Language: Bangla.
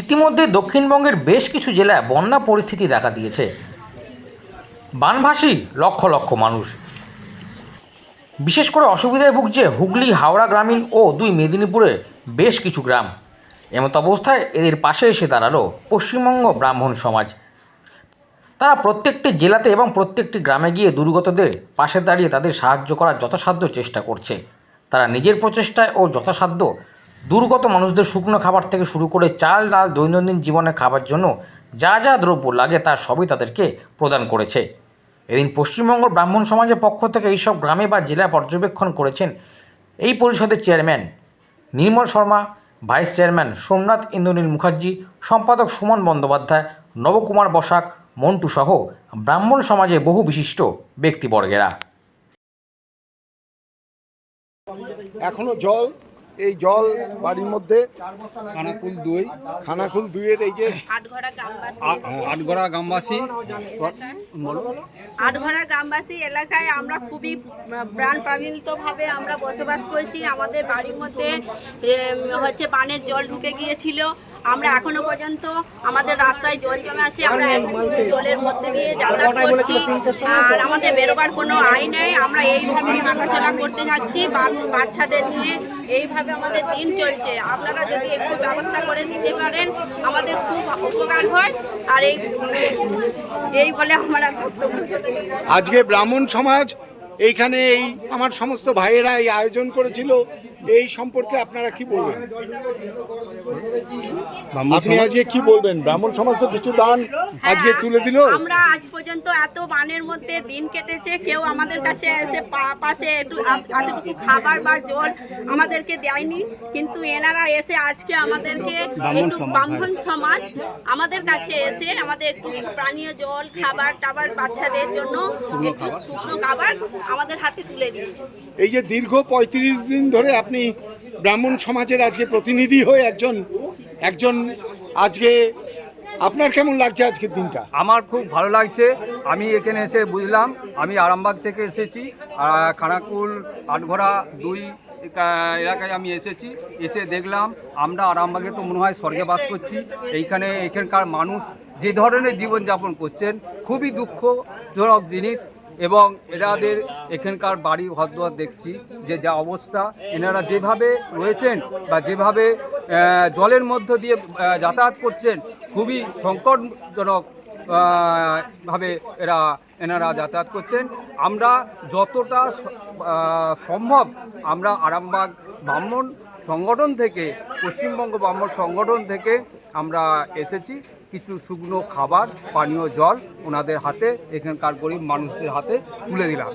ইতিমধ্যে দক্ষিণবঙ্গের বেশ কিছু জেলায় বন্যা পরিস্থিতি দেখা দিয়েছে। বানভাসী লক্ষ লক্ষ মানুষ। বিশেষ করে অসুবিধায় ভুগছে হুগলি, হাওড়া গ্রামীণ ও দুই মেদিনীপুরের বেশ কিছু গ্রাম। এমত অবস্থায় এদের পাশে এসে দাঁড়াল পশ্চিমবঙ্গ ব্রাহ্মণ সমাজ। তারা প্রত্যেকটি জেলাতে এবং প্রত্যেকটি গ্রামে গিয়ে দুর্গতদের পাশে দাঁড়িয়ে তাদের সাহায্য করার যথাসাধ্য চেষ্টা করছে। তারা নিজের প্রচেষ্টায় ও যথাসাধ্য দুর্গত মানুষদের শুকনো খাবার থেকে শুরু করে চাল ডাল দৈনন্দিন জীবনে খাবার জন্য যা যা দ্রব্য লাগে তা সবই তাদেরকে প্রদান করেছে। এদিন পশ্চিমবঙ্গ ব্রাহ্মণ সমাজের পক্ষ থেকে এইসব গ্রামে বা জেলা পর্যবেক্ষণ করেছেন এই পরিষদের chairman Nirmal Sharma, vice chairman Somnath Indranil Mukherjee, সম্পাদক সুমন বন্দ্যোপাধ্যায়, নবকুমার বসাক, মন্টু সহ ব্রাহ্মণ সমাজে বহু বিশিষ্ট ব্যক্তিবর্গেরা। এখনও জল এই জল বাড়ির মধ্যে খানাকুল দুই। খানাকুল দুইয়ের এই যে আটঘরা গ্রামবাসী। আটগড়া গ্রামবাসী। এলাকায় আমরা খুবই প্রাণ ভাবে আমরা বসবাস করছি। আমাদের বাড়ির মধ্যে হচ্ছে পানের জল ঢুকে গিয়েছিল। আমরা এখনও পর্যন্ত আমাদের রাস্তায় জল জমে আছে আমরা জলের মধ্যে দিয়ে যাতায়াত করছি। আর আমাদের বেরোবার কোনো আয় নেই আমরা এইভাবে হাঁটাচলা করতে থাকছি বা- বাচ্চাদের নিয়ে এইভাবে আমাদের দিন চলছে। আপনারা যদি একটু ব্যবস্থা করে দিতে পারেন আমাদের খুব উপকার হয়। আর এই এই বলে আমরা আজকে ব্রাহ্মণ সমাজ এইখানে এই আমার সমস্ত ভাইয়েরা এই আয়োজন করেছিল। এই সম্পর্কে আপনারা কি বলবেন? আপনি আজকে কি বলবেন? ব্রাহ্মণ সমাজ তো কিছু দান আজকে তুলে দিল। আমরা আজ পর্যন্ত এত বানের মধ্যে দিন কেটেছে কেউ আমাদের কাছে এসে পা- পাশে একটু এতটুকু খাবার বা জল আমাদেরকে দেয়নি কিন্তু এনারা এসে আজকে আমাদেরকে একটু ব্রাহ্মণ সমাজ আমাদের কাছে এসে আমাদের একটু পানীয় জল খাবার টাবার বাচ্চাদের জন্য একটু শুকনো খাবার আমাদের হাতে তুলে দিয়েছে। এই যে দীর্ঘ পঁয়ত্রিশ দিন ধরে আপনি ব্রাহ্মণ সমাজের আজকে প্রতিনিধি হয়ে একজন একজন আজকে, আপনার কেমন লাগছে আজকের দিনটা? আমার খুব ভালো লাগছে। আমি এখানে এসে বুঝলাম, আমি আরামবাগ থেকে এসেছি খানাকুল আটঘরা দুই এলাকায় আমি এসেছি। এসে দেখলাম, আমরা আরামবাগে তো মনে হয় স্বর্গে বাস করছি। এইখানে এখানকার মানুষ যে ধরনের জীবনযাপন করছেন, খুবই দুঃখজনক জিনিস। এবং এনাদের এখানকার বাড়ি ঘরদুয়ার দেখছি, যে যা অবস্থা, এনারা যেভাবে রয়েছেন বা যেভাবে জলের মধ্য দিয়ে যাতায়াত করছেন, খুবই সংকটজনক ভাবে এরা, এনারা যাতায়াত করছেন। আমরা যতটা সম্ভব আমরা আরামবাগ ব্রাহ্মণ সংগঠন থেকে, পশ্চিমবঙ্গ ব্রাহ্মণ সংগঠন থেকে আমরা এসেছি। কিছু শুকনো খাবার পানীয় জল ওনাদের হাতে এখানকার গরিব মানুষদের হাতে তুলে দিলাম।